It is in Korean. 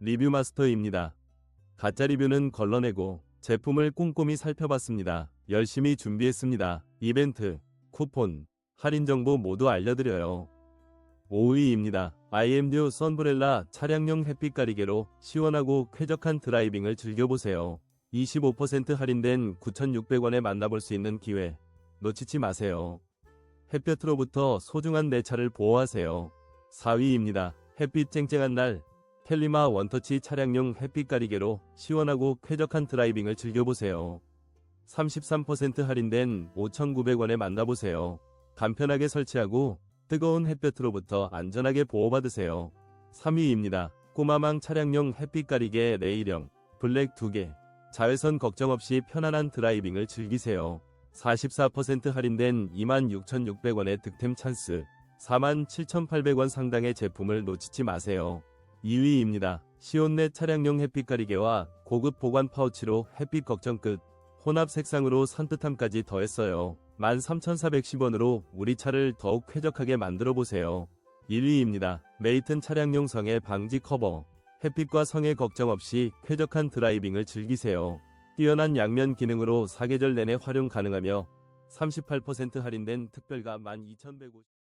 리뷰 마스터입니다. 가짜 리뷰는 걸러내고 제품을 꼼꼼히 살펴봤습니다. 열심히 준비했습니다. 이벤트, 쿠폰, 할인 정보 모두 알려드려요. 5위입니다. IMU 선브렐라 차량용 햇빛 가리개로 시원하고 쾌적한 드라이빙을 즐겨보세요. 25% 할인된 9,600원에 만나볼 수 있는 기회 놓치지 마세요. 햇볕으로부터 소중한 내 차를 보호하세요. 4위입니다. 햇빛 쨍쨍한 날 켈리마 원터치 차량용 햇빛 가리개로 시원하고 쾌적한 드라이빙을 즐겨보세요. 33% 할인된 5,900원에 만나보세요. 간편하게 설치하고 뜨거운 햇볕으로부터 안전하게 보호받으세요. 3위입니다. 꼬마망 차량용 햇빛 가리개 레일형 블랙 2개 자외선 걱정 없이 편안한 드라이빙을 즐기세요. 44% 할인된 26,600원의 득템 찬스 47,800원 상당의 제품을 놓치지 마세요. 2위입니다. 시온넷 차량용 햇빛 가리개와 고급 보관 파우치로 햇빛 걱정 끝 혼합 색상으로 산뜻함까지 더했어요. 13,410원으로 우리 차를 더욱 쾌적하게 만들어 보세요. 1위입니다. 메이튼 차량용 성의 방지 커버. 햇빛과 성의 걱정 없이 쾌적한 드라이빙을 즐기세요. 뛰어난 양면 기능으로 사계절 내내 활용 가능하며 38% 할인된 특별가 12,150